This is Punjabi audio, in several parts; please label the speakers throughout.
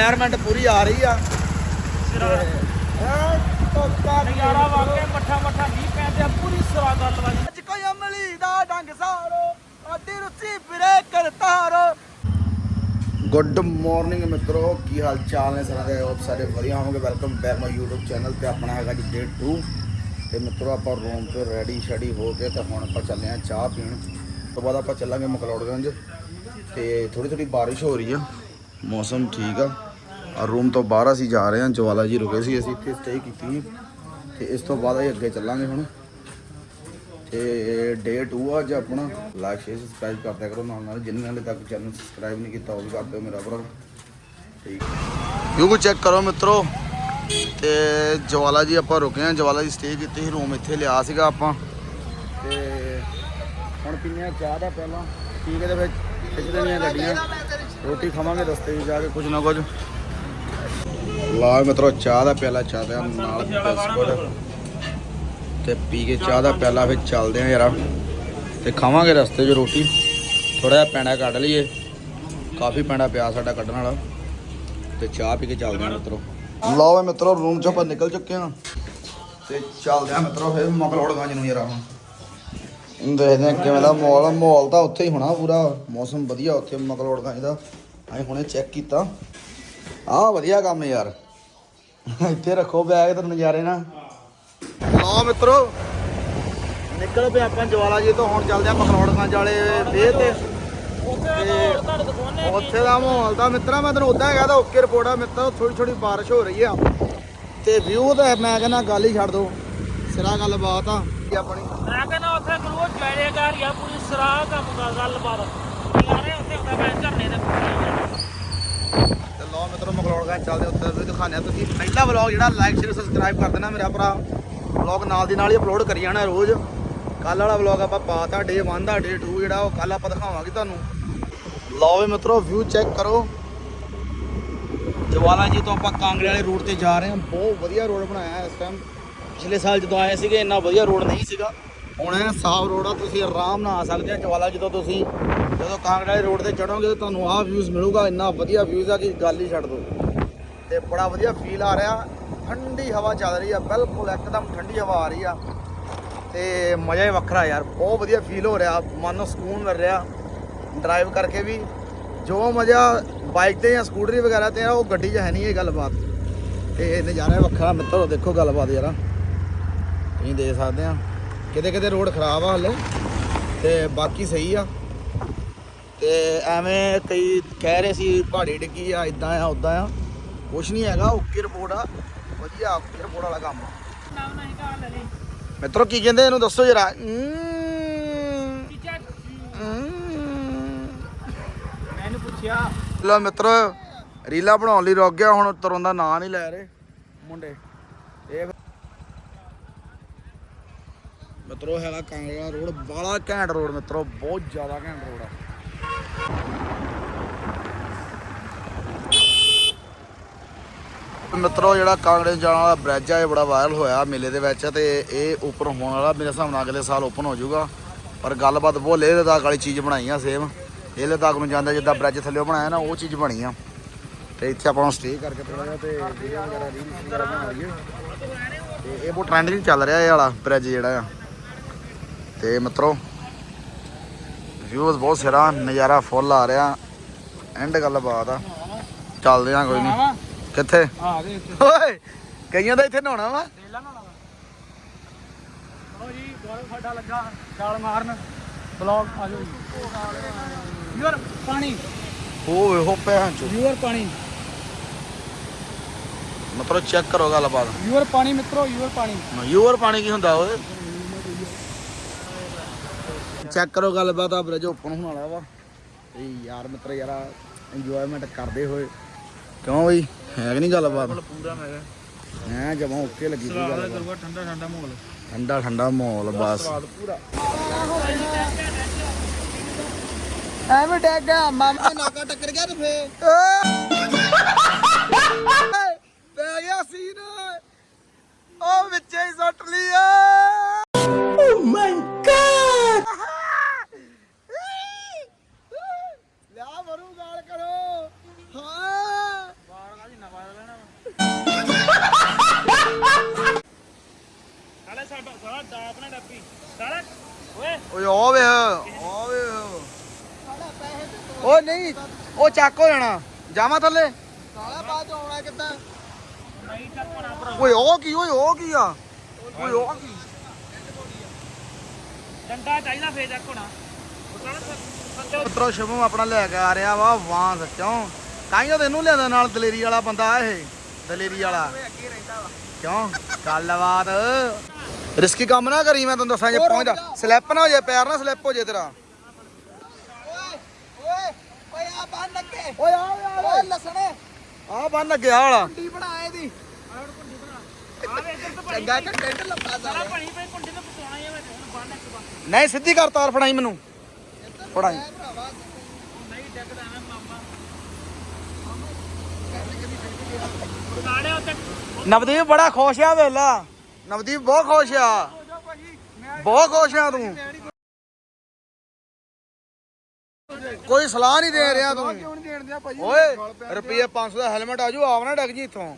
Speaker 1: ਇਨਵਾਇਰਨਮੈਂਟ ਪੂਰੀ ਆ ਰਹੀ ਆ।
Speaker 2: ਸਿਰਾ। ਨਜ਼ਾਰਾ ਵਾਕਿਆ ਮੱਠਾ ਮੱਠਾ ਨਹੀਂ ਪੈਂਦੇ ਪੂਰੀ ਸਿਰਾ ਗੱਲ ਵਾਲੀ
Speaker 1: ਅੱਜ ਕੋਈ ਅਮਲੀ ਦਾ ਡੰਗ ਸਾਰੋ ਅੱਡੀ ਰੁੱਸੀ ਫਿਰੇ ਕਰਤਾਰੋ। ਗੁੱਡ ਮਾਰਨਿੰਗ ਮਿੱਤਰੋ ਕੀ ਹਾਲ ਚਾਲ ਨੇ ਸਾਰਿਆਂ ਦੇ? ਆਪ ਸਾਰੇ ਵਧੀਆ ਹੋਵੋਗੇ। Welcome back my YouTube channel ਤੇ ਆਪਣਾ ਹੈਗਾ ਜੀ ਡੇ 2 ਤੇ ਮਿੱਤਰੋ ਆਪਾਂ ਰੂਮ ਤੋਂ ਰੈਡੀ ਸ਼ੈਡੀ ਹੋ ਕੇ ਤੇ ਹੁਣ ਆਪਾਂ ਚੱਲੇ ਆ ਚਾਹ ਪੀਣ। ਤੋਂ ਬਾਅਦ ਆਪਾਂ ਚੱਲਾਂਗੇ ਮਕਲੌੜਗੰਜ। ਤੇ ਥੋੜੀ ਥੋੜੀ ਬਾਰਿਸ਼ ਹੋ ਰਹੀ ਆ। ਮੌਸਮ ਠੀਕ ਆ। ਔਰ ਰੂਮ ਤੋਂ ਬਾਹਰ ਅਸੀਂ ਜਾ ਰਹੇ ਹਾਂ, ਜਵਾਲਾ ਜੀ ਰੁਕੇ ਸੀ, ਅਸੀਂ ਇੱਥੇ ਸਟੇ ਕੀਤੀ ਸੀ। ਤੇ ਇਸ ਤੋਂ ਬਾਅਦ ਅਸੀਂ ਅੱਗੇ ਚੱਲਾਂਗੇ ਹੁਣ। ਤੇ ਡੇ 2 ਅੱਜ ਆਪਣਾ। ਲਾਈਕ ਸ਼ੇਅਰ ਸਬਸਕ੍ਰਾਈਬ ਕਰਦਿਆ ਕਰੋ ਨਾਲ ਨਾਲ। ਜਿਨ੍ਹਾਂ ਨੇ ਹਾਲੇ ਤੱਕ ਚੈਨਲ ਸਬਸਕ੍ਰਾਈਬ ਨਹੀਂ ਕੀਤਾ, ਉਹ ਵੀ ਕਰ ਦਿਓ ਮੇਰਾ ਭਰਾ। ਠੀਕ ਯੂਗੂ ਚੈੱਕ ਕਰੋ ਮਿੱਤਰੋ। ਤੇ ਜਵਾਲਾ ਜੀ, ਆਪਾਂ ਰੁਕੇ ਹਾਂ। ਜਵਾਲਾ ਜੀ ਸਟੇ ਕੀਤੀ ਸੀ ਰੂਮ ਇੱਥੇ ਲਿਆ ਸੀਗਾ ਆਪਾਂ। ਤੇ ਹੁਣ ਪੀਨੇ ਆ ਚਾਹ ਦਾ ਪਹਿਲਾਂ। ਠੀਕ ਦੇ ਵਿੱਚ ਫਿਰ ਖਿੱਚ ਦੇਣੀਆਂ ਗੱਡੀਆਂ। ਰੋਟੀ ਖਾਵਾਂਗੇ ਰਸਤੇ 'ਚ ਜਾ ਕੇ ਕੁਝ ਨਾ ਕੁਝ ਲਾ ਮਿੱਤਰੋ, ਚਾਹ ਦਾ ਪਿਆਲਾ ਚਾਹ ਦਾ ਨਾਲ ਬਿਸਕੁਟ। ਤੇ ਪੀ ਕੇ ਚਾਹ ਦਾ ਪਿਆਲਾ ਫਿਰ ਚੱਲਦੇ ਆ ਯਾਰਾ। ਤੇ ਖਾਵਾਂਗੇ ਰਸਤੇ 'ਚ ਰੋਟੀ। ਥੋੜਾ ਜਿਹਾ ਪੈਣਾ ਕੱਢ ਲਈਏ। ਕਾਫੀ ਪੈਣਾ ਪਿਆ ਸਾਡਾ ਕੱਢਣ ਵਾਲਾ। ਤੇ ਚਾਹ ਪੀ ਕੇ ਚੱਲਦੇ ਆ ਮਿੱਤਰੋ। ਲਓ ਵੇ ਮਿੱਤਰੋ ਰੂਮ 'ਚੋਂ ਆਪਾਂ ਨਿਕਲ ਚੁੱਕੇ ਹਾਂ। ਤੇ ਚੱਲਦੇ ਆ ਮਿੱਤਰੋ ਫਿਰ ਮਕਲੋੜਗੰਜ ਨੂੰ ਯਾਰਾ ਹੁਣ ਦੇਖਦੇ ਆ ਕਿਵੇਂ ਦਾ ਮਾਹੌਲ ਮਾਹੌਲ ਤਾਂ ਉੱਥੇ ਹੀ ਹੋਣਾ ਪੂਰਾ। ਮੌਸਮ ਵਧੀਆ ਉੱਥੇ ਮਕਲੋੜਗੰਜ ਦਾ ਅਸੀਂ ਹੁਣੇ ਚੈੱਕ ਕੀਤਾ। ਆਹ ਵਧੀਆ ਕੰਮ ਯਾਰ। ਇੱਥੇ ਰੱਖੋ ਬੈਗ ਤੇ ਨਜ਼ਾਰੇ ਨਾ। ਲਓ ਮਿੱਤਰੋ ਨਿਕਲ ਪਿਆ ਆਪਾਂ ਜਵਾਲਾ ਜੀ ਤੋਂ ਹੁਣ ਚੱਲਦੇ ਆ ਮਕਰੋੜਗੰਜ ਵਾਲੇ ਵੇ ਤੇ।
Speaker 2: ਉੱਥੇ ਦਾ
Speaker 1: ਮਾਹੌਲ ਦਾ ਮਿੱਤਰਾ ਮੈਂ ਤੈਨੂੰ ਉਦਾਂ ਤਾਂ ਓਕੇ ਰਿਪੋਰਟ ਆ। ਮਿੱਤਰਾ ਥੋੜੀ ਥੋੜੀ ਬਾਰਿਸ਼ ਹੋ ਰਹੀ ਆ। ਤੇ ਵਿਊ ਤਾਂ ਮੈਂ ਕਹਿੰਦਾ ਗੱਲ ਹੀ ਛੱਡ ਦੋ। ਸਿਰਾ ਗੱਲ ਬਾਤ ਆ ਆਪਣੀ।
Speaker 2: ਮੈਂ ਕਹਿੰਦਾ ਉੱਥੇ ਗੁਰੂ ਜੈੜੇ ਘਰ ਆ ਪੂਰੀ ਸਿਰਾ ਕੰਮ ਦਾ ਗੱਲਬਾਤ। ਯਾਰੇ ਉੱਥੇ ਹੁੰਦਾ ਮੈਂ ਝਰਨੇ ਦੇ
Speaker 1: ਮਿੱਤਰੋ ਮਕਰੋੜਗੰਜ ਚੱਲਦੇ ਉੱਤੇ ਵੀ ਦਿਖਾਉਂਦੇ ਆ ਤੁਸੀਂ ਪਹਿਲਾ ਵਲੌਗ ਜਿਹੜਾ ਲਾਈਕ ਸ਼ੇਅਰ ਸਬਸਕ੍ਰਾਈਬ ਕਰ ਦੇਣਾ ਮੇਰਾ ਭਰਾ। ਵਲੌਗ ਨਾਲ ਦੀ ਨਾਲ ਹੀ ਅਪਲੋਡ ਕਰੀ ਜਾਣਾ ਰੋਜ਼। ਕੱਲ ਵਾਲਾ ਵਲੌਗ ਆਪਾਂ ਪਾਤਾ ਡੇ 1 ਦਾ ਡੇ 2 ਜਿਹੜਾ, ਉਹ ਕੱਲ ਆਪਾਂ ਦਿਖਾਵਾਂਗੇ ਤੁਹਾਨੂੰ। ਲਓ ਵੀ ਮਿੱਤਰੋ ਵਿਊ ਚੈੱਕ ਕਰੋ। ਜਵਾਲਾ ਜੀ ਤੋਂ ਆਪਾਂ ਕਾਂਗੜੇ ਵਾਲੇ ਰੋਡ ਤੇ ਜਾ ਰਹੇ ਹਾਂ। ਬਹੁਤ ਵਧੀਆ ਰੋਡ ਬਣਾਇਆ ਹੈ ਇਸ ਟਾਈਮ ਪਿਛਲੇ ਸਾਲ ਜਦੋਂ ਆਏ ਸੀਗੇ, ਇੰਨਾ ਵਧੀਆ ਰੋਡ ਨਹੀਂ ਸੀਗਾ। ਹੁਣ ਇਹ ਸਾਫ਼ ਰੋਡ ਆ, ਤੁਸੀਂ ਆਰਾਮ ਨਾਲ ਆ ਸਕਦੇ ਆ ਜਵਾਲਾ ਜਦੋਂ ਤੁਸੀਂ ਜਦੋਂ ਕਾਂਗੜਾ ਰੋਡ ਤੇ ਚੜੋਗੇ ਤਾਂ ਤੁਹਾਨੂੰ ਆਹ ਵਿਊਜ਼ ਮਿਲੂਗਾ, ਇੰਨਾ ਵਧੀਆ ਵਿਊਜ਼ ਆ ਕਿ ਗੱਲ ਹੀ ਛੱਡ ਦਿਓ ਤੇ ਬੜਾ ਵਧੀਆ ਫੀਲ ਆ ਰਿਹਾ, ਠੰਡੀ ਹਵਾ ਚੱਲ ਰਹੀ ਆ, ਬਿਲਕੁਲ ਇੱਕਦਮ ਠੰਡੀ ਹਵਾ ਆ ਰਹੀ ਆ। ਤੇ ਮਜ਼ਾ ਹੀ ਵੱਖਰਾ ਯਾਰ, ਬਹੁਤ ਵਧੀਆ ਫੀਲ ਹੋ ਰਿਹਾ, ਮਨ ਨੂੰ ਸਕੂਨ ਮਿਲ ਰਿਹਾ ਡਰਾਈਵ ਕਰਕੇ ਵੀ। ਜੋ ਮਜ਼ਾ ਬਾਈਕ ਤੇ ਜਾਂ ਸਕੂਟਰੀ ਵਗੈਰਾ ਤੇ ਆ, ਉਹ ਗੱਡੀ 'ਚ ਹੈ ਨਹੀਂ ਇਹ ਗੱਲਬਾਤ। ਤੇ ਨਜ਼ਾਰਾ ਹੀ ਵੱਖਰਾ, ਮਿੱਤਰੋ, ਦੇਖੋ ਗੱਲਬਾਤ ਯਾਰ। ਤੁਸੀਂ ਦੇਖ ਸਕਦੇ ਆ। ਕਿਤੇ ਕਿਤੇ ਰੋਡ ਖਰਾਬ ਆ ਹਲੇ, ਤੇ ਬਾਕੀ ਸਹੀ ਆ। ਤੇ ਐਵੇਂ ਕਈ ਕਹਿ ਰਹੇ ਸੀ ਪਹਾੜੀ ਡਿੱਗੀ ਆ ਇਦਾਂ ਆ ਉਦਾਂ ਆ। ਕੁਛ ਨਹੀਂ ਹੈਗਾ ਓਕੇ ਰਿਪੋਰਟ ਆ। ਵਧੀਆ ਓਕੇ ਰਿਪੋਰਟ ਵਾਲਾ ਕੰਮ ਆ। ਮਿੱਤਰੋ ਕੀ ਕਹਿੰਦੇ ਇਹਨੂੰ ਦੱਸੋ ਜਰਾ? ਮੈਨੂੰ ਪੁੱਛਿਆ। ਲੋ ਮਿੱਤਰੋ ਰੀਲਾ ਬਣਾਉਣ ਲਈ ਰੁਕ ਗਿਆ ਹੁਣ ਤੁਰਨ ਦਾ ਨਾਂ ਨਹੀਂ ਲੈ ਰਹੇ ਮੁੰਡੇ। ਇਹ ਮਿੱਤਰੋ ਹੈਗਾ ਕਾਂਗੜਾ ਰੋਡ ਬਾਲਾ ਘੈਂਟ ਰੋਡ ਮਿੱਤਰੋ ਬਹੁਤ ਜ਼ਿਆਦਾ ਘੈਂਟ ਰੋਡ ਆ। ਮਿੱਤਰੋ, ਜਿਹੜਾ ਕਾਂਗੜੇ ਜਾਣ ਵਾਲਾ ਬ੍ਰਿਜ ਆ, ਇਹ ਬੜਾ ਵਾਇਰਲ ਹੋਇਆ ਮੇਲੇ ਦੇ ਵਿੱਚ ਤੇ ਇਹ ਓਪਨ ਹੋਣ ਵਾਲਾ ਮੇਰੇ ਹਿਸਾਬ ਨਾਲ ਅਗਲੇ ਸਾਲ ਓਪਨ ਹੋ ਜਾਊਗਾ। ਪਰ ਗੱਲਬਾਤ ਬਹੁਤ ਲੇਹ ਲਦਾਖ ਵਾਲੀ ਚੀਜ਼ ਬਣਾਈ ਆ ਸੇਮ। ਲੇਹ ਲਦਾਖ ਨੂੰ ਜਾਂਦਾ ਜਿੱਦਾਂ ਬ੍ਰਿਜ ਥੱਲੇ ਬਣਾਇਆ ਨਾ, ਉਹ ਚੀਜ਼ ਬਣੀ ਆ। ਤੇ ਇੱਥੇ ਆਪਾਂ ਨੂੰ ਸਟੇ ਕਰਕੇ ਥੋੜਾ ਜਿਹਾ ਤੇ ਵੀਡੀਓ ਵਗੈਰਾ ਰੀਲਸ ਵਗੈਰਾ ਬਣਾ ਲਈਏ। ਤੇ ਇਹ ਬਹੁਤ ਟ੍ਰੈਂਡਿੰਗ ਚੱਲ ਰਿਹਾ ਇਹ ਵਾਲਾ ਬ੍ਰਿਜ ਜਿਹੜਾ ਆ। ਤੇ ਮਿੱਤਰੋ ਵਿਊਜ਼ ਬਹੁਤ ਸਿਰਾ ਨਜ਼ਾਰਾ ਫੁੱਲ ਆ ਰਿਹਾ। ਐਂਡ ਗੱਲਬਾਤ ਆ। ਚੱਲਦੇ ਆ ਕੋਈ ਨਹੀਂ ਕਿੱਥੇ?
Speaker 2: ਆ ਦੇ ਉੱਤੇ
Speaker 1: ਓਏ! ਕਈਆਂ ਦਾ ਇੱਥੇ ਨਹਾਉਣਾ ਵਾ?
Speaker 2: ਚਲੋ ਜੀ ਗੌਰਵ ਸਾਡਾ ਲੱਗਾ ਛਾਲ ਮਾਰਨ। ਬਲੌਗ ਆ ਜਾਓ ਜੀ ਯੂਰ ਪਾਣੀ।
Speaker 1: ਓਏ ਹੋ ਭੈਣ ਚੋ।
Speaker 2: ਯੂਰ ਪਾਣੀ।
Speaker 1: ਮਤਲਬ ਚੈੱਕ ਕਰੋ ਗੱਲਬਾਤ।
Speaker 2: ਯੂਰ ਪਾਣੀ ਮਿੱਤਰੋ ਯੂਰ ਪਾਣੀ।
Speaker 1: ਯੂਅਰ ਪਾਣੀ ਕੀ ਹੁੰਦਾ ਓਏ? ਚੈੱਕ ਕਰੋ ਗੱਲਬਾਤ ਆ ਬ੍ਰਿਜ ਓਪਨ ਹੋਣ ਵਾਲਾ ਵਾ। ਤੇ ਯਾਰ ਮਿੱਤਰ ਯਾਰਾ ਇੰਜੋਇਮੈਂਟ ਕਰਦੇ ਹੋਏ। ਕਿਉਂ ਬਈ? ਹੈ ਕਿ ਨਹੀਂ ਗੱਲਬਾਤ?
Speaker 2: ਪੂਰਾ ਮੈਂ
Speaker 1: ਹੈ ਜਮਾ ਓਕੇ ਲੱਗੀ ਸੀ
Speaker 2: ਸਵਾਦ
Speaker 1: ਗੱਲਬਾਤ।
Speaker 2: ਕਰੂਗਾ ਠੰਡਾ ਠੰਡਾ ਮਾਹੌਲ।
Speaker 1: ਠੰਡਾ ਠੰਡਾ ਮਾਹੌਲ ਬਸ
Speaker 2: ਸਵਾਦ ਪੂਰਾ।
Speaker 1: ਐਵੇਂ ਡੈਗ ਗਿਆ ਮਾਮੇ ਨਾਕਾ ਟੱਕਰ ਗਿਆ ਤੇ ਫੇ ਪੈ ਗਿਆ ਸੀਨ। ਉਹ ਵਿੱਚੇ ਹੀ ਸੁੱਟ ਲਿਆ। ਓ ਮਾਈ ਗॉड ਉਹ ਚੱਕ ਹੋ ਜਾਣਾ। ਜਾਵਾਂ ਥੱਲੇ?
Speaker 2: ਸਾਲਾ ਬਾਅਦ ਚ ਆਉਣਾ ਕਿੱਦਾਂ?
Speaker 1: ਓਏ ਉਹ ਕੀ ਓਏ ਉਹ ਕੀ ਆ? ਓਏ ਉਹ ਕੀ?
Speaker 2: ਡੰਡਾ ਚਾਹੀਦਾ ਫੇਰ ਚੱਕ ਹੋਣਾ।
Speaker 1: ਪੁੱਤਰੋ ਸ਼ੁਭਮ ਆਪਣਾ ਲੈ ਕੇ ਆ ਰਿਹਾ ਵਾ ਵਾਂ ਸੱਚੋਂ ਕਾਈਓ ਤੈਨੂੰ ਲਿਆਂਦਾ ਨਾਲ ਦਲੇਰੀ ਵਾਲਾ ਬੰਦਾ ਇਹ ਦਲੇਰੀ ਵਾਲਾ। ਕਿਉਂ? ਗੱਲਬਾਤ। ਰਿਸਕੀ ਕੰਮ ਨਾ ਕਰੀ ਮੈਂ ਤੈਨੂੰ ਦੱਸਾਂ ਜੇ। ਪਹੁੰਚਦਾ ਸਲਿੱਪ ਨਾ ਹੋ ਜੇ ਪੈਰ ਨਾ ਸਲਿੱਪ ਹੋ ਜੇ ਤੇਰਾ
Speaker 2: ਓਏ ਓਏ ਓਏ ਆ ਬੰਨ ਲੱਗੇ ਓਏ ਆ ਓਏ। ਲਸਣੇ।
Speaker 1: ਆ ਬੰਨ ਲੱਗਿਆ ਵਾਲਾ।
Speaker 2: ਕੁੰਡੀ ਬਣਾ ਇਹਦੀ। ਚੰਗਾ ਕਿ ਟੈਂਟ ਲੱਪਾ ਸਾਰਾ ਬਣੀ ਪਈ ਕੁੰਡੀ ਤੇ ਪਸਾਉਣਾ ਹੀ ਆ ਮੈਂ ਹੁਣ ਬੰਨ ਇੱਕ ਬੰਨ
Speaker 1: ਨਹੀਂ ਸਿੱਧੀ ਕਰ ਤਾਰ ਫੜਾਈ ਮੈਨੂੰ। ਫੜਾਈ।
Speaker 2: ਭਰਾਵਾ। ਨਹੀਂ ਡੱਕਦਾ ਮੈਂ ਮਾਮਾ। ਨਾਲੇ ਉੱਤੇ
Speaker 1: ਨਵਦੀਪ ਬੜਾ ਖੁਸ਼ ਆ ਵੇਲਾ। ਨਵਦੀਪ ਬਹੁਤ ਖੁਸ਼ ਆ। ਬਹੁਤ ਖੁਸ਼ ਆ ਤੂੰ। ਕੋਈ ਸਲਾਹ ਨਹੀਂ ਦੇ ਰਿਹਾ ਤੂੰ।
Speaker 2: ਕਿਉਂ ਨਹੀਂ ਦੇਣ ਦਿਆ ਭਾਜੀ
Speaker 1: ਓਏ ਰੁਪਏ 500 ਦਾ ਹੈਲਮਟ ਆਜੂ ਆਵ ਨਾ ਡੱਗ ਜੀ ਇੱਥੋਂ।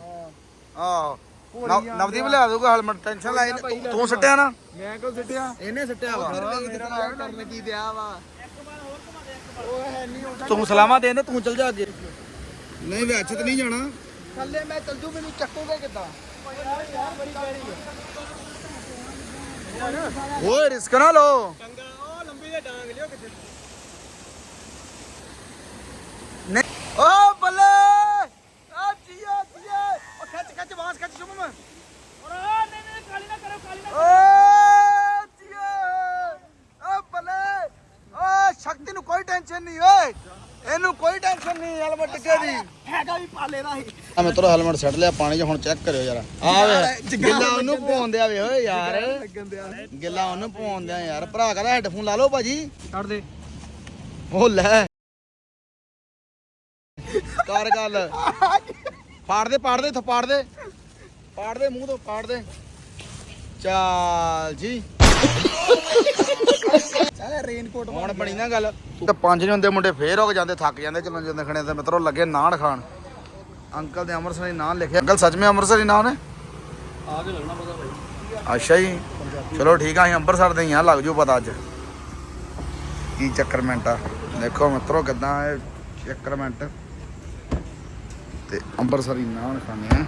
Speaker 1: ਆ ਨਵਦੀਪ ਲੈ ਦੂਗਾ ਹੈਲਮਟ ਟੈਨਸ਼ਨ ਲੈ ਤੂੰ- ਸੱਟਿਆ ਨਾ?
Speaker 2: ਮੈਂ ਕਿਉਂ ਸਿੱਟਿਆ?
Speaker 1: ਇਹਨੇ ਸੱਟਿਆ ਵਾ।
Speaker 2: ਕਰਨ ਕੀ ਦਿਆ ਵਾ।
Speaker 1: ਤੂੰ ਸਲਾਮਾਂ ਦੇ ਦੇ ਤੂੰ ਚੱਲ ਜਾ ਅੱਗੇ। ਨਹੀਂ ਵਿੱਚ ਤੇ ਨਹੀਂ ਜਾਣਾ।
Speaker 2: ਥੱਲੇ ਮੈਂ ਚੱਲ ਜੂ ਮੈਨੂੰ ਚੱਕੋਗੇ ਕਿੱਦਾਂ?
Speaker 1: ਓਏ ਰਿਸਕ ਨਾ ਲੋ
Speaker 2: ਚੰਗਾ ਉਹ ਲੰਬੀ ਦੇ ਡਾਂਗ ਲਿਓ ਕਿੱਥੇ
Speaker 1: ਨਹੀਂ ਓ ਬੱਲੇ! ਆ ਜੀਆ ਜੀਆ। ਓ ਖਿੱਚ ਖਿੱਚ ਬਾਂਸ ਖਿੱਚ ਸ਼ੁਭਮ।
Speaker 2: ਓਏ ਨਹੀਂ ਨਹੀਂ ਕਾਲੀ ਨਾ ਕਰੋ ਕਾਲੀ ਨਾ
Speaker 1: ਓ ਜੀਆ। ਓ ਬੱਲੇ। ਓ ਸ਼ਕਤੀ ਨੂੰ ਕੋਈ ਟੈਨਸ਼ਨ ਨਹੀਂ ਓਏ। ਇਹਨੂੰ ਕੋਈ ਟੈਨਸ਼ਨ ਨਹੀਂ ਹੈਲਮਟ ਟਿੱਕੇ ਦੀ।
Speaker 2: ਹੈਗਾ ਵੀ ਪਾਲੇ ਦਾ ਹੀ
Speaker 1: ਆ ਮੈਂ ਤੇਰਾ ਹੈਲਮਟ ਸੱਟ ਲਿਆ ਪਾਣੀ 'ਚ ਹੁਣ ਚੈੱਕ ਕਰਿਓ ਯਾਰ। ਆ ਵੇ ਗਿੱਲਾ ਉਹਨੂੰ ਪਾਉਣ ਦਿਆ ਵੇ ਓਏ ਯਾਰ।
Speaker 2: ਲੱਗਣ ਦਿਆ।
Speaker 1: ਗਿੱਲਾ ਉਹਨੂੰ ਪਾਉਣ ਦਿਆ ਯਾਰ। ਭਰਾ ਕਹਿੰਦਾ ਹੈੱਡਫੋਨ ਲਾ ਲਓ ਭਾਜੀ।
Speaker 2: ਛੱਡ ਦੇ।
Speaker 1: ਉਹ ਲੈ। ਕਰ ਗੱਲ। ਪਾੜ ਦੇ ਪਾੜ ਦੇ ਇੱਥੋਂ ਪਾੜ ਦੇ। ਪਾੜ ਦੇ ਮੂੰਹ ਤੋਂ ਪਾੜ ਦੇ। ਚਾਲ ਜੀ।
Speaker 2: ਚਾਹੇ ਰੇਨਕੋਟ
Speaker 1: ਹੁਣ ਬਣੀ ਨਾ ਗੱਲ। ਤੇ ਪੰਜ ਨਹੀਂ ਹੁੰਦੇ ਮੁੰਡੇ ਫੇਰ ਹੋ ਕੇ ਜਾਂਦੇ ਥੱਕ ਜਾਂਦੇ ਚੱਲਣ ਜਾਂਦੇ ਖਣੇ ਤੇ ਮਿੱਤਰੋ ਲੱਗੇ ਨਾਨ ਖਾਣ। ਅੰਕਲ ਦੇ ਅੰਮ੍ਰਿਤਸਰੀ ਨਾਨ ਲਿਖਿਆ। ਅੰਕਲ ਸੱਚ ਮੇ ਅੰਮ੍ਰਿਤਸਰੀ ਨਾਨ ਹੈ
Speaker 2: ਆ ਕੇ ਲੱਗਣਾ ਪਤਾ ਭਾਈ।
Speaker 1: ਅੱਛਾ ਜੀ। ਚਲੋ ਠੀਕ ਆ ਅਸੀਂ ਅੰਮ੍ਰਿਤਸਰ ਦੇ ਹੀ ਆ ਲੱਗ ਜੂ ਪਤਾ ਅੱਜ। ਕੀ ਚੱਕਰਮੈਂਟ ਆ? ਦੇਖੋ ਮਿੱਤਰੋ ਕਿਦਾਂ ਇਹ ਚੱਕਰਮੈਂਟ ਤੇ ਅੰਮ੍ਰਿਤਸਰੀ ਨਾਨ ਖਾਣੇ ਆ।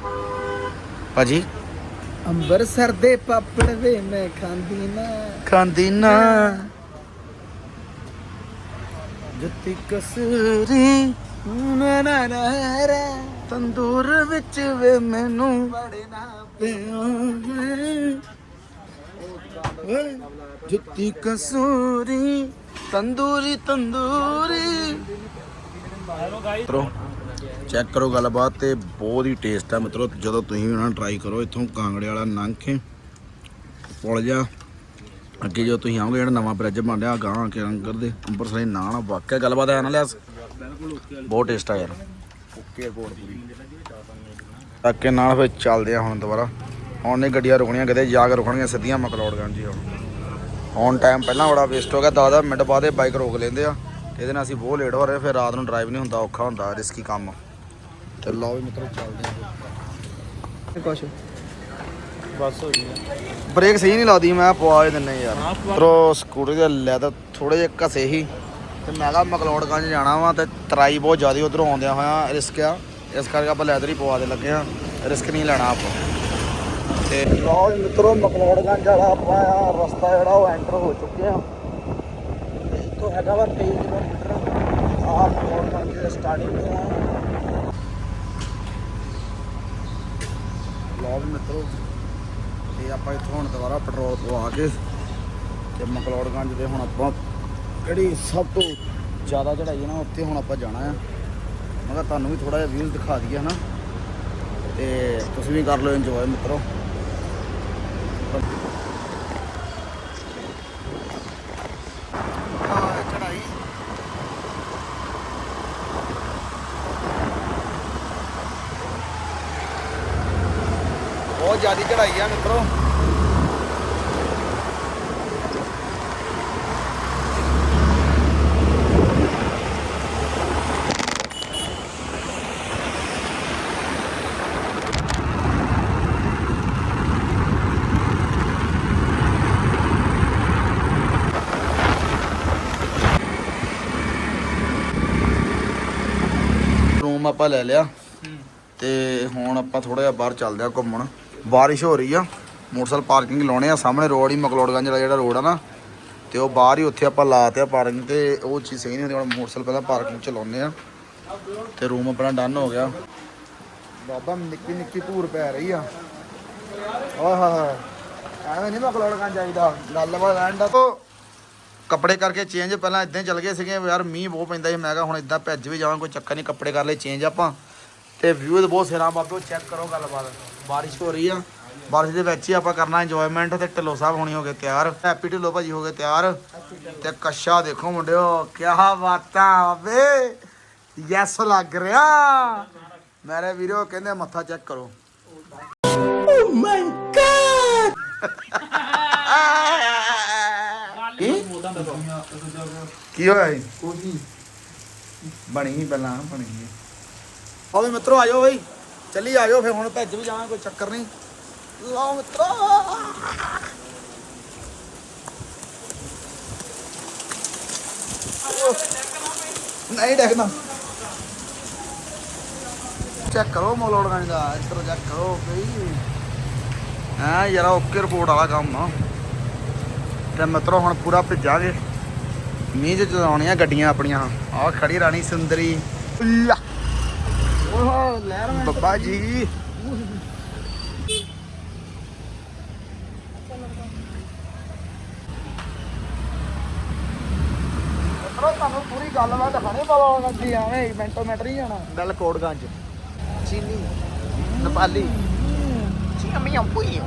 Speaker 1: ਭਾਜੀ?
Speaker 2: ਅੰਬਰਸਰ ਦੇ ਪਾਪੜ ਵੇ ਮੈਂ ਖਾਂਦੀ ਨਾ।
Speaker 1: ਖਾਂਦੀ ਨਾ। ਜੁੱਤੀ ਕਸੂਰੀ
Speaker 2: ਨਾ ਨਾ ਨਾ ਰੇ
Speaker 1: ਤੰਦੂਰ ਵਿੱਚ ਵੇ ਮੈਨੂੰ
Speaker 2: ਬੜੇ ਨਾ
Speaker 1: ਪਿਆ ਜੁੱਤੀ ਕਸੂਰੀ ਤੰਦੂਰੀ ਤੰਦੂਰੀ। ਮਿੱਤਰੋ ਚੈੱਕ ਕਰੋ ਗੱਲਬਾਤ ਤੇ ਬਹੁਤ ਹੀ ਟੇਸਟ ਆ ਮਿੱਤਰੋ, ਜਦੋਂ ਤੁਸੀਂ ਉਹਨਾਂ ਉਹਨਾਂ ਟਰਾਈ ਕਰੋ, ਇੱਥੋਂ ਕਾਂਗੜੇ ਵਾਲਾ ਲੰਘ ਕੇ ਪੁਲ ਜਾ ਅੱਗੇ ਜੋ ਤੁਸੀਂ ਆਓਗੇ, ਜਿਹੜਾ ਨਵਾਂ ਬ੍ਰਿਜ ਬਣ ਰਿਹਾ ਗਾਂ ਕੇ ਅੰਗਰ ਦੇ, ਅੰਬਰਸਰੀ ਨਾਨ ਵਾਕਿਆ ਗੱਲਬਾਤ ਹੈ ਨਾ ਲਿਆ ਬਹੁਤ ਟੇਸਟ ਆ ਯਾਰ। ਓਕੇ ਰਿਪੋਰਟ ਪੂਰੀ। ਤੱਕ ਨਾਲ ਫਿਰ ਚੱਲਦੇ ਆ ਹੁਣ ਦੁਬਾਰਾ। ਹੁਣ ਨਹੀਂ ਗੱਡੀਆਂ ਰੁਕਣੀਆਂ ਕਿਤੇ, ਜਾ ਕੇ ਰੁਕਣਗੀਆਂ ਸਿੱਧੀਆਂ ਮਕਲੌੜਗੰਜ ਜੀ ਹੁਣ। ਔਨ ਟਾਈਮ ਪਹਿਲਾਂ ਬੜਾ ਵੇਸਟ ਹੋ ਗਿਆ 10 ਮਿੰਟ ਬਾਅਦ ਇਹ ਬਾਈਕ ਰੋਕ ਲੈਂਦੇ ਆ। ਇਹਦੇ ਨਾਲ ਅਸੀਂ ਬਹੁਤ ਲੇਟ ਹੋ ਰਹੇ ਫਿਰ ਰਾਤ ਨੂੰ ਡਰਾਈਵ ਨਹੀਂ ਹੁੰਦਾ, ਔਖਾ ਹੁੰਦਾ ਰਿਸਕੀ ਕੰਮ। ਤੇ ਲਓ ਵੀ ਮਿੱਤਰੋ ਚੱਲਦੇ ਆ।
Speaker 2: ਕੁਛ। ਬਸ ਹੋ ਗਈ
Speaker 1: ਬ੍ਰੇਕ ਸਹੀ ਨਹੀਂ ਲਾਦੀ ਮੈਂ ਪਵਾ ਦਿੰਨੇ ਯਾਰ। ਮਿੱਤਰੋ ਸਕੂਟਰ ਦੇ ਲੈਦਰ ਥੋੜੇ ਜਿਹੇ ਘਸੇ ਹੀ। ਤੇ ਮੈਂ ਕਿਹਾ ਮਕਲੌੜਗੰਜ ਜਾਣਾ ਵਾ ਤੇ ਤਰਾਈ ਬਹੁਤ ਜ਼ਿਆਦਾ ਉਧਰੋਂ ਆਉਂਦਿਆਂ ਹੋਇਆ ਰਿਸਕ ਆ। ਇਸ ਕਰਕੇ ਆਪਾਂ ਲੈਦਰ ਹੀ ਪਵਾ ਦੇ ਲੱਗੇ ਆ ਰਿਸਕ ਨਹੀਂ ਲੈਣਾ ਆਪਾਂ। ਤੇ ਲਓ ਮਿੱਤਰੋ ਮਕਲੌੜਗੰਜ ਵਾਲਾ ਆਪਣਾ ਆ ਰਸਤਾ ਜਿਹੜਾ ਉਹ ਐਂਟਰ ਹੋ ਚੁੱਕੇ ਆ ਤੇ ਇੱਥੋਂ ਹੈਗਾ ਵਾ 23 ਕਿਲੋਮੀਟਰ। ਆ ਮਕਲੌੜਗੰਜ ਦੇ ਸਟਾਰਟਿੰਗ ਤੋਂ ਆ। ਲਓ ਜੀ ਮਿੱਤਰੋ। ਤੇ ਆਪਾਂ ਇੱਥੋਂ ਹੁਣ ਦੁਬਾਰਾ ਪੈਟਰੋਲ ਪਵਾ ਕੇ ਤੇ ਮਕਲੌੜਗੰਜ ਦੇ ਹੁਣ ਆਪਾਂ ਜਿਹੜੀ ਸਭ ਤੋਂ ਜ਼ਿਆਦਾ ਚੜਾਈ ਹੈ ਨਾ, ਉੱਥੇ ਹੁਣ ਆਪਾਂ ਜਾਣਾ ਆ। ਮੈਂ ਕਿਹਾ ਤੁਹਾਨੂੰ ਵੀ ਥੋੜਾ ਜਿਹਾ ਵਿਊਜ਼ ਦਿਖਾ ਦਈਏ, ਹਨਾ। ਤੇ ਤੁਸੀਂ ਵੀ ਕਰ ਲਓ ਇੰਜੋਏ ਮਿੱਤਰੋ। ਜ਼ਿਆਦਾ ਚੜਾਈ ਆ ਮਿੱਤਰੋ। ਆਪਾਂ ਲੈ ਲਿਆ। ਤੇ ਹੁਣ ਆਪਾਂ ਥੋੜਾ ਜਿਹਾ ਬਾਹਰ ਚੱਲਦੇ ਆ ਘੁੰਮਣ। ਬਾਰਿਸ਼ ਹੋ ਰਹੀ ਆ। ਮੋਟਰਸਾਈਕਲ ਪਾਰਕਿੰਗ ਲਾਉਣੇ ਆ। ਸਾਹਮਣੇ ਰੋਡ ਹੀ ਮਕਲੋੜਗੰਜ ਵਾਲਾ ਜਿਹੜਾ ਰੋਡ ਆ ਨਾ, ਤੇ ਉਹ ਬਾਹਰ ਹੀ ਉੱਥੇ ਆਪਾਂ ਲਾਤੇ ਆ ਪਾਰਕਿੰਗ ਤੇ। ਉਹ ਚੀਜ਼ ਸਹੀ ਨਹੀਂ ਹੁੰਦੀ, ਹੁਣ ਮੋਟਰਸਾਈਕਲ ਪਹਿਲਾਂ ਪਾਰਕਿੰਗ ਚ ਲਾਉਨੇ ਆ। ਤੇ ਰੂਮ ਆਪਣਾ ਡਨ ਹੋ ਗਿਆ। ਬਾਬਾ, ਨਿੱਕੀ ਨਿੱਕੀ ਧੂਰ ਪੈ ਰਹੀ ਆ। ਆਹਾ ਐਵੇਂ ਨਹੀਂ ਮਕਲੋੜਗੰਜ ਜਾਈਦਾ ਗੱਲਬਾਤ ਐਂਡ ਤੋਂ ਕੱਪੜੇ ਕਰਕੇ ਚੇਂਜ ਪਹਿਲਾਂ ਇਦਾਂ ਹੀ ਚੱਲ ਗਏ ਸੀਗੇ। ਯਾਰ ਮੀਂਹ ਬਹੁਤ ਪੈਂਦਾ ਸੀ। ਮੈਂ ਕਿਹਾ ਹੁਣ ਇਦਾਂ ਭੱਜ ਵੀ ਜਾਵਾਂ ਕੋਈ ਚੱਕਰ ਨਹੀਂ। ਕੱਪੜੇ ਕਰ ਲਏ ਚੇਂਜ ਆਪਾਂ। ਤੇ ਵਿਊ ਬਹੁਤ ਸਿਰਾ ਬਾਬੇ ਚੈੱਕ ਕਰੋ ਗੱਲਬਾਤ। ਬਾਰਿਸ਼ ਹੋ ਰਹੀ ਆ। ਬਾਰਿਸ਼ ਦੇ ਵਿੱਚ ਹੀ ਆਪਾਂ ਕਰਨਾ ਇੰਜੋਇਮੈਂਟ ਤੇ ਢਿੱਲੋਂ ਸਾਹਿਬ ਹੋਣੀ ਹੋ ਗਏ ਤਿਆਰ। ਹੈਪੀ ਢਿੱਲੋਂ ਭਾਜੀ ਹੋ ਗਏ ਤਿਆਰ। ਤੇ ਕੱਸ਼ਾ ਦੇਖੋ ਮੁੰਡਿਓ ਕਿਆ ਬਾਤਾਂ ਬਾਬੇ ਯੈਸ ਲੱਗ ਰਿਹਾ। ਮੇਰੇ ਵੀਰੋ ਕਹਿੰਦੇ ਮੱਥਾ ਚੈੱਕ ਕਰੋ। ਕੀ ਕੀ ਹੋਇਆ ਜੀ? ਕੋਈ ਬਣੀ ਹੀ ਪਹਿਲਾਂ ਬਣੀ ਆਵੇ ਮਿੱਤਰੋ ਆਜੋ ਬਈ। ਚੱਲੀ ਆਜੋ ਫਿਰ ਹੁਣ ਭੱਜ ਵੀ ਜਾਵਾਂ ਕੋਈ ਚੱਕਰ ਨਹੀਂ। ਲਓ ਮਿੱਤਰੋ। ਨਹੀਂ ਡੈਗਣਾ ਚੈੱਕ ਕਰੋ ਮੋਲੋੜਗੰਜ ਦਾ ਇੱਧਰ ਚੈੱਕ ਕਰੋ ਬਈ ਹਾਂ ਯਾਰਾ ਓਕੇ ਰਿਪੋਰਟ ਵਾਲਾ ਕੰਮ ਆ। ਤੇ ਮਿੱਤਰੋ ਹੁਣ ਪੂਰਾ ਭਿੱਜਾਂਗੇ। ਮੀਂਹ 'ਚ ਚਲਾਉਣੀਆਂ ਗੱਡੀਆਂ ਆਪਣੀਆਂ। ਆਹ ਖੜੀ ਰਾਣੀ ਸੁੰਦਰੀ। ਯਾ। ਓਹ ਲਹਿਰ ਬੱਬਾ ਜੀ। ਮਿੱਤਰੋ ਤੁਹਾਨੂੰ ਪੂਰੀ ਗੱਲਬਾਤ ਦਿਖਾਣੇ ਪਾਵਾਂਗਾ ਜੀ ਐਵੇਂ ਮਿੰਟੋ ਮਿੰਟ ਨਹੀਂ ਜਾਣਾ। ਗੱਲ ਕੋਟਗੰਜ। ਚੀਨੀ। ਨੇਪਾਲੀ। ਚੀਮੀਆਂ ਪੂਈ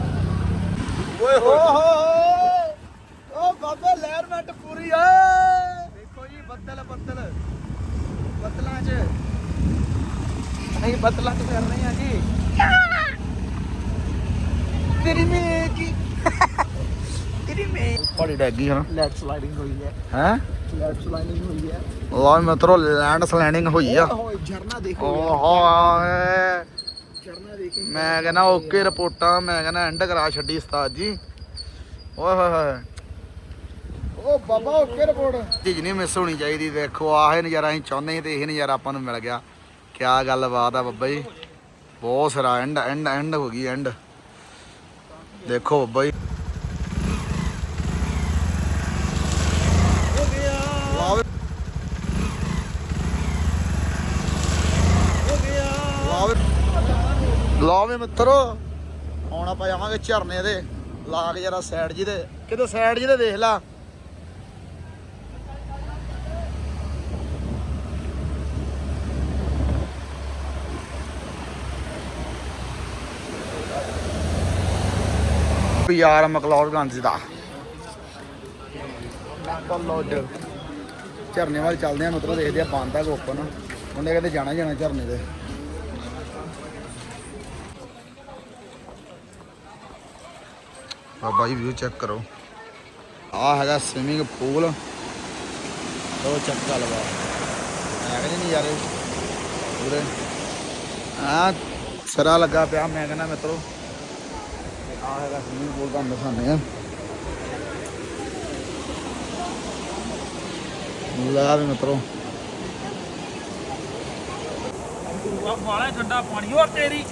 Speaker 1: ਓਏ ਹੋ। ਓ ਬਾਬਾ ਲਹਿਰ ਮਿੰਟ ਪੂਰੀ ਦੇਖੋ ਜੀ ਬੱਦਲ ਬੱਦਲ। ਬੱਦਲਾਂ 'ਚ। ਕਰ ਰਹੇ ਆ ਜੀ। ਤੇਰੀ ਮੇ ਕੀ ਤੇਰੀ ਮੇ ਪੜੀ ਡੈਗੀ ਹਾਂ
Speaker 2: ਲੈਟ ਸਲਾਈਡਿੰਗ ਹੋਈ ਹੈ।
Speaker 1: ਹੈ?
Speaker 2: ਲੈਟ ਸਲਾਈਡਿੰਗ ਹੋਈ ਹੈ।
Speaker 1: ਲਓ ਮਿੱਤਰੋ ਲੈਂਡ ਸਲੈਂਡਿੰਗ ਹੋਈ ਆ।
Speaker 2: ਝਰਨਾ ਦੇਖੋ।
Speaker 1: ਓਹੋ
Speaker 2: ਝਰਨਾ ਦੇਖੇ।
Speaker 1: ਮੈਂ ਕਹਿੰਦਾ ਓਕੇ ਰਿਪੋਰਟਾਂ ਮੈਂ ਕਹਿੰਦਾ ਐਂਡ ਕਰਾ ਛੱਡੀ ਉਸਤਾਦ ਜੀ। ਓਏ ਹੋਏ ਹੋਏ।
Speaker 2: ਓ ਬਾਬਾ ਓਕੇ ਰਿਪੋਰਟ।
Speaker 1: ਚੀਜ਼ ਨਹੀਂ ਮਿਸ ਹੋਣੀ ਚਾਹੀਦੀ ਦੇਖੋ ਆਹ ਨਜ਼ਾਰਾ ਅਸੀਂ ਚਾਹੁੰਦੇ ਸੀ ਤੇ ਇਹ ਨਜ਼ਾਰਾ ਆਪਾਂ ਨੂੰ ਮਿਲ ਗਿਆ। ਕਿਆ ਗੱਲਬਾਤ ਆ ਬੱਬਾ ਜੀ? ਬਹੁਤ ਸਾਰਾ ਐਂਡ ਐਂਡ ਐਂਡ ਹੋ ਗਈ ਐਂਡ ਦੇਖੋ ਬੱਬਾ ਜੀ।
Speaker 2: ਹੋ ਗਿਆ
Speaker 1: ਲਓ ਵੀ- ਮਿੱਤਰੋ, ਹੁਣ ਆਪਾਂ ਜਾਵਾਂਗੇ ਝਰਨੇ ਦੇ ਲਾ ਕੇ ਜਰਾ ਸਾਈਡ ਜੀ ਦੇ ਕਿਤੇ ਸਾਈਡ ਜੀ ਤੇ ਦੇਖ ਲਾ। ਯਾਰ ਮਕਲੌਡ ਗੰਜ ਦਾ। ਝਰਨੇ ਵੱਲ ਚੱਲਦੇ ਆ ਮਿੱਤਰੋ ਦੇਖਦੇ ਆ ਬੰਦ ਆ ਕਿ ਓਪਨ ਉਹਨੇ ਕਹਿੰਦੇ ਜਾਣਾ ਹੀ ਜਾਣਾ ਝਰਨੇ ਤੇ। ਬਾਬਾ ਜੀ ਵਿਊ ਚੈੱਕ ਕਰੋ। ਆ ਹੈਗਾ ਸਵਿਮਿੰਗ ਪੂਲ ਉਹ ਚੈੱਕ ਕਰ ਲਵਾ ਹੈਗੇ ਨਹੀਂ ਯਾਰ ਪੂਰੇ। ਆ ਸਰਾ ਲੱਗਾ ਪਿਆ ਮੈਂ ਕਹਿੰਦਾ ਮਿੱਤਰੋ। ਆ ਹੈਗਾ ਸਵਿਮਿੰਗ ਪੂਲ ਤੁਹਾਨੂੰ ਦਿਖਾਉਂਦੇ ਆ। ਲਾ ਵੀ ਮਿੱਤਰੋ।
Speaker 2: ਵਾਲਾ ਠੰਡਾ ਪਾਣੀ ਹੋਰ ਤੇਰੀ।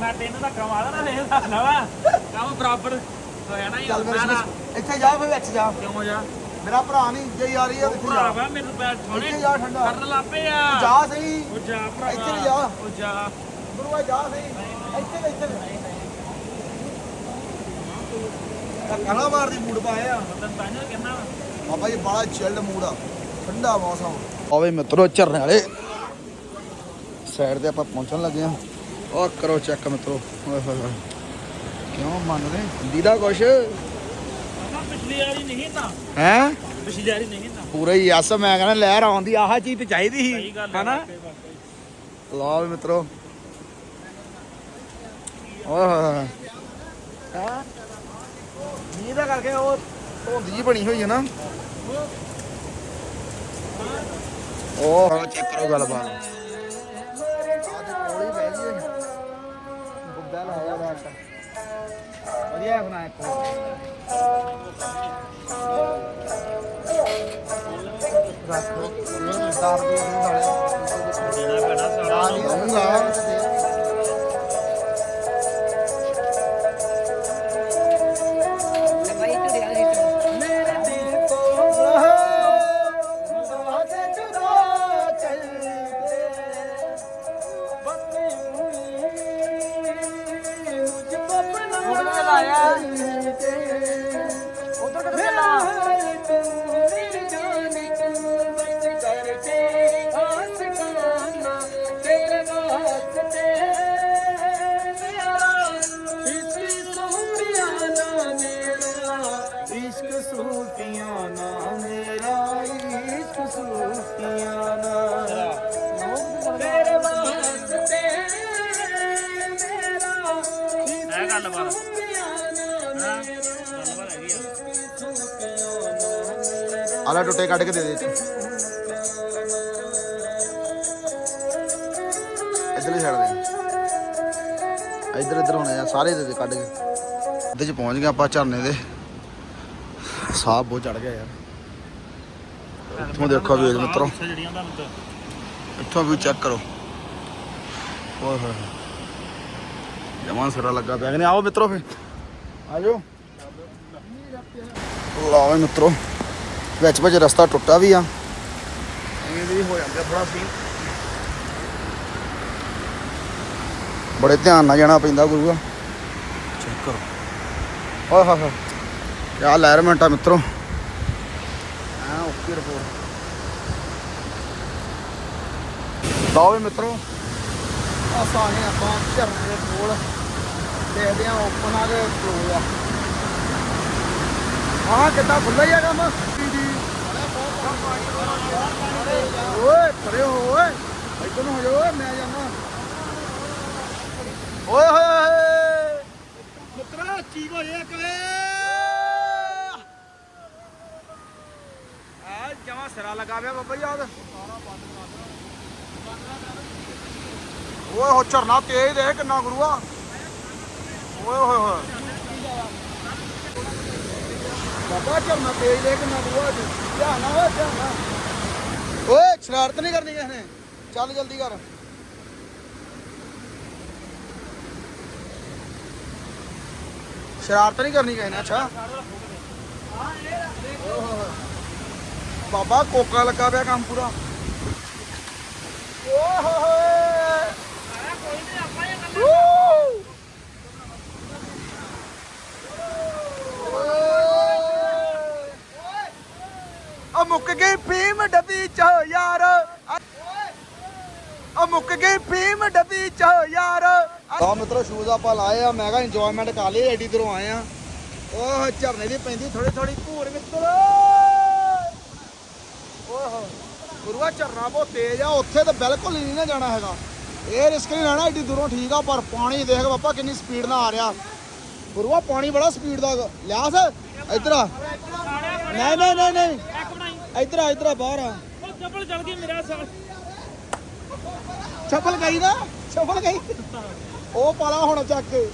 Speaker 2: ਮੈਂ ਤੈਨੂੰ ਤਾਂ ਕਮਾ ਦੇਣਾ ਵੇਖ ਸਕਦਾ ਵਾ। ਕੰਮ ਬਰਾਬਰ ਹੋ ਜਾਣਾ ਹੀ
Speaker 1: ਚੱਲ
Speaker 2: ਮੈਂ ਨਾ
Speaker 1: ਫਿਰ ਇੱਥੇ ਜਾ ਫਿਰ ਵਿੱਚ ਜਾ।
Speaker 2: ਕਿਉਂ ਜਾ?
Speaker 1: ਮੇਰਾ ਭਰਾ ਨਹੀਂ ਜੇ ਯਾਰੀ ਆ ਇੱਥੇ ਜਾ।
Speaker 2: ਭਰਾਵਾ ਮੈਨੂੰ ਪੈਰ ਥੋੜੇ
Speaker 1: ਇੱਥੇ ਜਾ ਠੰਡਾ।
Speaker 2: ਕਰਨ ਲੱਪੇ ਆ।
Speaker 1: ਜਾ ਸਹੀ।
Speaker 2: ਉਹ ਜਾ ਭਰਾਵਾ
Speaker 1: ਇੱਥੇ ਨੂੰ ਜਾ।
Speaker 2: ਉਹ ਜਾ।
Speaker 1: ਗੁਰੂਆ ਜਾ ਸਹੀ। ਇੱਥੇ ਤੇ ਇੱਥੇ ਕਣਾ ਮਾਰਦੀ ਮੂਡ ਪਾਇਆ
Speaker 2: ਤੈਨੂੰ ਤਾਂ ਨਹੀਂ ਕਹਿੰਦਾ
Speaker 1: ਬਾਬਾ ਜੀ ਬੜਾ ਚਿਲਡ ਮੂਡ ਆ। ਠੰਡਾ ਮੌਸਮ। ਆਵੇ ਮਿੱਤਰੋ ਝਰਨੇ ਵਾਲੇ ਸਾਈਡ ਤੇ ਆਪਾਂ ਪਹੁੰਚਣ ਲੱਗੇ ਆ ਔਰ ਕਰੋ ਚੈੱਕ ਮਿੱਤਰੋ। ਓਏ ਹੋਏ ਹੋਏ। ਕਿਉਂ ਮੰਨਦੇ? ਦੀਦਾ ਕੁਛ।
Speaker 2: ਮੈਂ ਪਿਛਲੀ ਵਾਰੀ ਨਹੀਂ ਤਾਂ
Speaker 1: ਹੈ?
Speaker 2: ਪਿਛਲੀ ਵਾਰੀ ਨਹੀਂ ਤਾਂ
Speaker 1: ਪੂਰਾ ਹੀ ਯਸ ਮੈਂ ਕਹਿੰਦਾ ਲਹਿਰ ਆਉਂਦੀ ਆਹ ਚੀਜ਼ ਤੇ ਚਾਹੀਦੀ
Speaker 2: ਸਹੀ
Speaker 1: ਸੀ
Speaker 2: ਗੱਲ ਹੈ
Speaker 1: ਹਨਾ?
Speaker 2: ਵਾਕਈ, ਵਾਕਈ।
Speaker 1: ਲਓ ਵੀ ਮਿੱਤਰੋ। ਓਏ ਹੋਏ ਹੋਏ। ਹਾਂ ਮੀਂਹ ਦਾ ਕਰਕੇ ਉਹ ਧੁੰਦ ਜੀ ਬਣੀ ਹੋਈ ਹੈ ਨਾ। ਉਹ ਚੈੱਕ ਕਰੋ ਗੱਲਬਾਤ। ਕੋਲੀ ਬਹਿ ਗਈ ਬੁੱਗਾ ਲਾਇਆ ਰਾਤ ਵਧੀਆ ਬਣਾਇਆ ਕੋਲ ਮੇਰੇ ਆਲਾ ਟੁੱਟੇ ਕੱਢ ਕੇ ਦੇ ਦੇ ਇੱਧਰਲੇ ਛੱਡ ਦੇ। ਇੱਧਰ ਇੱਧਰ ਹੋਣੇ ਆ, ਸਾਰੇ ਦੇ ਦੇ ਕੱਢ ਕੇ। ਇਹਦੇ ਚ ਪਹੁੰਚ ਗਏ ਆਪਾਂ ਝਰਨੇ ਦੇ। ਸਾਹ ਬਹੁਤ ਚੜ ਗਿਆ ਯਾਰ। ਇੱਥੋਂ ਦੇਖੋ ਵੀ ਮਿੱਤਰੋ। ਇੱਥੋਂ ਵੀ ਚੈੱਕ ਕਰੋ। ਓਏ ਹੋਏ ਜਮਾਂ ਸਿਰਾ ਲੱਗਾ ਪਿਆ ਕਹਿੰਦੇ ਆਓ ਮਿੱਤਰੋ ਫੇ ਆਜੋ। ਲਓ ਵੀ ਮਿੱਤਰੋ ਵਿੱਚ ਵਿੱਚ ਰਸਤਾ ਟੁੱਟਾ ਵੀ ਆ। ਇਹ ਵੀ ਹੋ ਜਾਂਦਾ ਥੋੜਾ ਸੀਨ ਬੜੇ ਧਿਆਨ ਨਾਲ ਜਾਣਾ ਪੈਂਦਾ ਗੁਰੂਆ ਚੈੱਕ ਕਰੋ। ਓਏ ਹੋਏ ਕਿਆ ਲੈਰਮੈਂਟ ਆ ਮਿੱਤਰੋ। ਆ ਓਕੇ ਰਿਪੋਰਟ ਲਓ ਵੀ ਮਿੱਤਰੋ। ਆਸਾਂ ਆ ਗਏ ਆਪਾਂ ਝਰਨੇ ਦੇ ਕੋਲ ਦੇਖਦੇ ਆ ਓਪਨ ਆ ਕੇ ਕਲੋਜ਼ ਆ। ਹਾਂ ਕਿੱਦਾਂ ਖੁੱਲ੍ਹਾ ਹੀ ਆ ਕੰਮ? ਓਏ ਪਰੇ ਹੋ, ਓਏ। ਇੱਧਰ ਨੂੰ ਹੋ ਜਾ, ਓਏ, ਮੈਂ ਜਾਣਾ ਓਏ, ਹੋਏ
Speaker 2: ਮਿੱਤਰਾ ਚੀਕ ਹੋ ਜੇ ਅਕਲੇ
Speaker 1: ਆ ਜਮਾ ਸਿਰਾ ਲਗਾ ਪਿਆ ਬਾਬਾ ਯਾਦ ਓਏ, ਹੋ ਝਰਨਾ ਤੇਜ਼ ਦੇ ਕਿੰਨਾ ਗੁਰੂਆ। ਓਏ ਹੋਏ ਹੋਏ ਬਾਬਾ ਝਰਨਾ ਤੇਜ਼ ਦੇ ਕਿੰਨਾ ਗੁਰੂਆ ਧਿਆਨ ਨਾਲ ਓਏ ਧਿਆਨ ਨਾਲ ਓਏ ਸ਼ਰਾਰਤ ਨਹੀਂ ਕਰਨੀ ਕਿਸੇ ਨੇ ਚੱਲ ਜਲਦੀ ਕਰ ਸ਼ਰਾਰਤ ਨਹੀਂ ਕਰਨੀ ਕਿਸੇ ਨੇ ਅੱਛਾ ਬਾਬਾ ਕੋਕਾ ਲੱਗਾ ਪਿਆ ਕੰਮ ਪੂਰਾ ਓਏ ਹੋਏ ਹੋਏ ਵੂ! ਓਏ! ਆ ਮੁੱਕ ਗਈ ਫੀਮ ਡੱਬੀ ਚ ਯਾਰ। ਆ ਮੁੱਕ ਗਈ ਫੀਮ ਡੱਬੀ ਚ ਯਾਰ। ਆ ਮਿੱਤਰੋ ਸ਼ੂਜ਼ ਆਪਾਂ ਲਾਏ ਆ। ਮੈਂ ਕਿਹਾ ਇੰਜੋਇਮੈਂਟ ਕਰ ਲਈ ਐਡੀ ਦੂਰੋਂ ਆਏ ਆ। ਉਹ ਝਰਨੇ ਦੀ ਪੈਂਦੀ ਥੋੜੀ ਥੋੜੀ ਭੂਰ ਮਿੱਤਰੋ। ਓਏ ਗੁਰੂਆ, ਝਰਨਾ ਬਹੁਤ ਤੇਜ਼ ਆ। ਉੱਥੇ ਤਾਂ ਬਿਲਕੁਲ ਹੀ ਨਹੀਂ ਨਾ ਜਾਣਾ ਹੈਗਾ। ਇਹ ਰਿਸਕ ਨਹੀਂ ਲੈਣਾ ਏਡੀ ਦੂਰੋਂ ਠੀਕ ਆ, ਪਰ ਪਾਣੀ ਦੇਖ ਬਾਪਾ ਕਿੰਨੀ ਸਪੀਡ ਨਾਲ ਆ ਰਿਹਾ। ਗੁਰੂਆ, ਪਾਣੀ ਬੜਾ ਸਪੀਡ ਦਾ ਲਿਆ ਸਰ ਇੱਧਰ ਆ। ਨਹੀਂ ਨਹੀਂ ਨਹੀਂ ਨਹੀਂ। ਇੱਧਰ ਆ ਇੱਧਰ ਆ ਬਾਹਰ ਆ।
Speaker 2: ਉਹ ਚੱਪਲ ਚਲ ਗਈ ਮੇਰਾ ਸਾਲ।
Speaker 1: ਛਪਲ ਗਈ ਨਾ? ਛਪਲ ਗਈ? ਉਹ ਪਾਲਾ ਹੁਣ ਚੱਕ ਕੇ।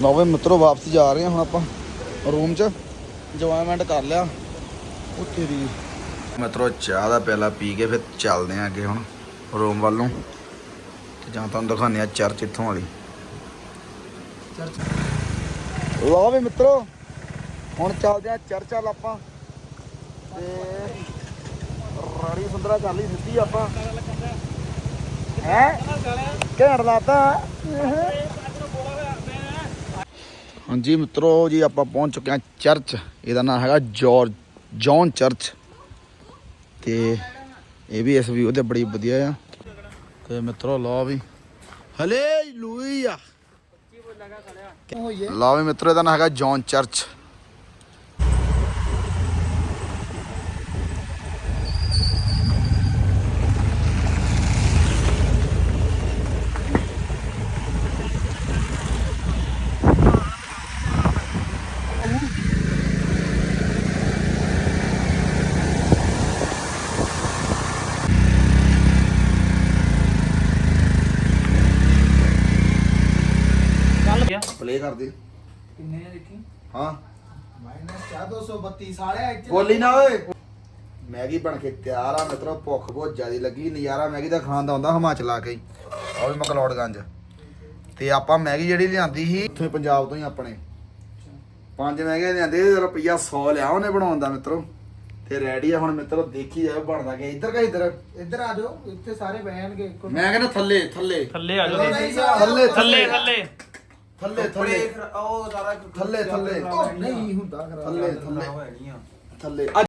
Speaker 1: ਲਓ ਵੀ ਮਿੱਤਰੋ ਵਾਪਸ ਜਾ ਰਹੇ ਹਾਂ ਹੁਣ ਆਪਾਂ। ਰੂਮ 'ਚ ਇੰਜੋਇਮੈਂਟ ਕਰ ਲਿਆ। ਉਹ ਤੇਰੀ। ਮਿੱਤਰੋ ਚਾਹ ਦਾ ਪਿਆਲਾ ਪੀ ਕੇ ਫਿਰ ਚੱਲਦੇ ਆਂ ਅੱਗੇ ਹੁਣ ਰੂਮ ਵੱਲ। ਤੇ ਜਾਂ ਤੁਹਾਨੂੰ ਦਿਖਾਉਂਦੇ ਆ ਚਰਚ ਇੱਥੋਂ ਵਾਲੀ। ਲਓ ਵੀ ਮਿੱਤਰੋ ਹੁਣ ਚੱਲਦੇ ਆ ਚਰਚ ਵੱਲ ਆਪਾਂ। ਤੇ ਰਾਣੀ ਸੁੰਦਰਾ ਕਰ ਲਈ ਸਿੱਧੀ ਆਪਾਂ। ਹੈ? ਘੈਂਟ ਲਾਤਾ। ਹਾਂਜੀ ਮਿੱਤਰੋ ਜੀ ਆਪਾਂ ਪਹੁੰਚ ਚੁੱਕੇ ਹਾਂ ਚਰਚ। ਇਹਦਾ ਨਾਮ ਹੈਗਾ ਜੋਰ ਜੌਨ ਚਰਚ। ਤੇ ਇਹ ਵੀ ਇਸ ਵੀਊ ਤੇ ਬੜੀ ਵਧੀਆ ਆ। ਤੇ ਮਿੱਤਰੋ ਲਓ ਵੀ। ਹਲੇ ਲੂਈਆ ਲਓ ਵੀ ਮਿੱਤਰੋ ਇਹਦਾ ਨਾਮ ਹੈਗਾ ਜੌਨ ਚਰਚ। ਪਲੇ ਕਰ ਦੇ
Speaker 2: ਕਿੰਨੇ ਦੇਖੀ?
Speaker 1: ਹਾਂ।
Speaker 3: ਮਾਈਨਸ 232 ਸਾਲੇ ਇੱਥੇ
Speaker 1: ਬੋਲੀ ਨਾ ਓਏ। ਮੈਗੀ ਬਣ ਕੇ ਤਿਆਰ ਆ ਮਿੱਤਰੋ ਭੁੱਖ ਬਹੁਤ ਜ਼ਿਆਦੀ ਲੱਗੀ। ਨਜ਼ਾਰਾ ਮੈਗੀ ਦਾ ਖਾਣ ਦਾ ਹੁੰਦਾ ਹਿਮਾਚਲ ਆ ਕੇ। ਉਹ ਵੀ ਮਕਲੌੜਗੰਜ। ਤੇ ਆਪਾਂ ਮੈਗੀ ਜਿਹੜੀ ਲਿਆਂਦੀ ਸੀ ਉੱਥੇ ਪੰਜਾਬ ਤੋਂ ਹੀ ਆਪਣੇ। ਪੰਜ ਮੈਗੇ ਲਿਆਂਦੇ ਰੁਪਈਆ 100 ਲਿਆ ਉਹਨੇ ਬਣਾਉਣ ਦਾ ਮਿੱਤਰੋ। ਤੇ ਰੈਡੀ ਆ ਹੁਣ ਮਿੱਤਰੋ ਦੇਖੀ ਜਾਓ ਬਣਦਾ ਕਿ ਇੱਧਰ ਕਾ ਇੱਧਰ।
Speaker 3: ਇੱਧਰ ਆ ਜਾਓ ਇੱਥੇ ਸਾਰੇ ਬਹਿਣਗੇ
Speaker 1: ਮੈਂ ਕਹਿੰਦਾ ਥੱਲੇ ਥੱਲੇ।
Speaker 2: ਥੱਲੇ ਆ
Speaker 1: ਥੱਲੇ।
Speaker 2: ਥੱਲੇ ਥੱਲੇ।
Speaker 1: ਥੱਲੇ ਥੱਲੇ।
Speaker 3: ਉਹ ਸਾਰਾ
Speaker 1: ਥੱਲੇ ਥੱਲੇ।
Speaker 3: ਨਹੀਂ ਹੁੰਦਾ ਖਰਾਬ
Speaker 1: ਥੱਲੇ ਥੱਲੇ। ਥੱਲੇ।